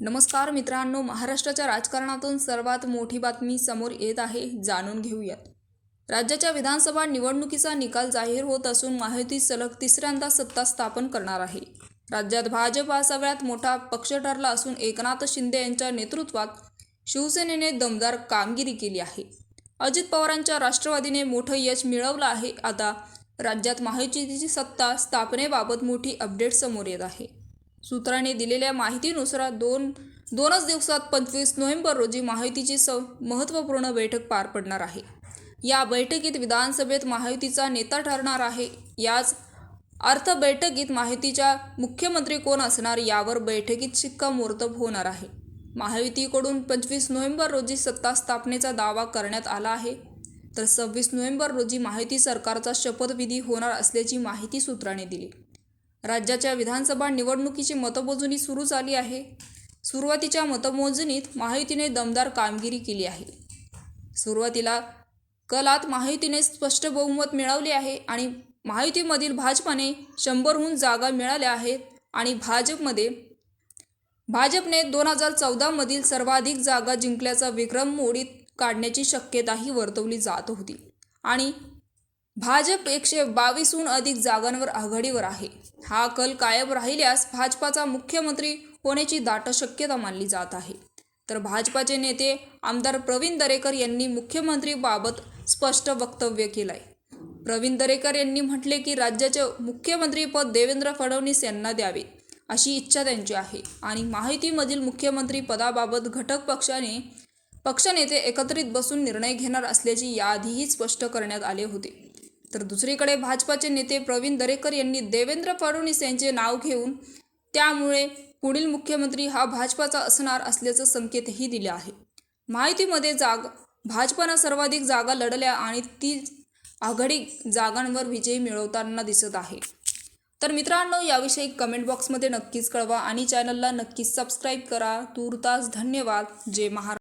नमस्कार मित्रांनो महाराष्ट्राच्या राजकारणातून सर्वात मोठी बातमी समोर येत आहे जाणून घेऊयात. राज्याच्या विधानसभा निवडणुकीचा निकाल जाहीर होत असून महायुती सलग तिसऱ्यांदा सत्ता स्थापन करणार आहे. राज्यात भाजप हा सगळ्यात मोठा पक्ष ठरला असून एकनाथ शिंदे यांच्या नेतृत्वात शिवसेनेने दमदार कामगिरी केली आहे. अजित पवारांच्या राष्ट्रवादीने मोठं यश मिळवलं आहे. आता राज्यात महायुतीची सत्ता स्थापनेबाबत मोठी अपडेट समोर येत आहे. सूत्राने दिलेल्या माहितीनुसार दोन दोनच दिवसात पंचवीस नोव्हेंबर रोजी महायुतीची स महत्त्वपूर्ण बैठक पार पडणार आहे. या बैठकीत विधानसभेत महायुतीचा नेता ठरणार आहे. याच अर्थ बैठकीत माहितीच्या मुख्यमंत्री कोण असणार यावर बैठकीत शिक्कामोर्तब होणार आहे. महायुतीकडून पंचवीस नोव्हेंबर रोजी सत्ता स्थापनेचा दावा करण्यात आला आहे. तर सव्वीस नोव्हेंबर रोजी माहिती सरकारचा शपथविधी होणार असल्याची माहिती सूत्राने दिली. राज्याच्या विधानसभा निवडणुकीची मतमोजणी सुरू झाली आहे. सुरुवातीच्या मतमोजणीत महायुतीने दमदार कामगिरी केली आहे. सुरुवातीला कलात महायुतीने स्पष्ट बहुमत मिळवले आहे आणि महायुतीमधील भाजपाने शंभरहून जागा मिळाल्या आहेत आणि भाजपमध्ये भाजपने दोन हजार चौदामधील सर्वाधिक जागा जिंकल्याचा विक्रम मोडीत काढण्याची शक्यताही वर्तवली जात होती. आणि भाजप एकशे बावीसहून अधिक जागांवर आघाडीवर आहे. हा कल कायम राहिल्यास भाजपाचा मुख्यमंत्री होण्याची दाट शक्यता मानली जात आहे. तर भाजपाचे नेते आमदार प्रवीण दरेकर यांनी मुख्यमंत्रीबाबत स्पष्ट वक्तव्य केलंय. प्रवीण दरेकर यांनी म्हटले की राज्याचे मुख्यमंत्रीपद देवेंद्र फडणवीस यांना द्यावे अशी इच्छा त्यांची आहे. आणि माहितीमधील मुख्यमंत्री पदाबाबत घटक पक्षाने पक्षनेते एकत्रित बसून निर्णय घेणार असल्याची याआधीही स्पष्ट करण्यात आले होते. तर दुसरीकडे भाजपाचे नेते प्रवीण दरेकर यांनी देवेंद्र फडणवीस यांचे नाव घेऊन त्यामुळे पुढील मुख्यमंत्री हा भाजपाचा असणार असल्याचं संकेतही दिले आहे. माहितीमध्ये जाग भाजपानं सर्वाधिक जागा लढल्या आणि ती आघाडी जागांवर विजय मिळवताना दिसत आहे. तर मित्रांनो याविषयी कमेंट बॉक्समध्ये नक्कीच कळवा आणि चॅनलला नक्कीच सबस्क्राईब करा. तूर्तास धन्यवाद. जय महाराज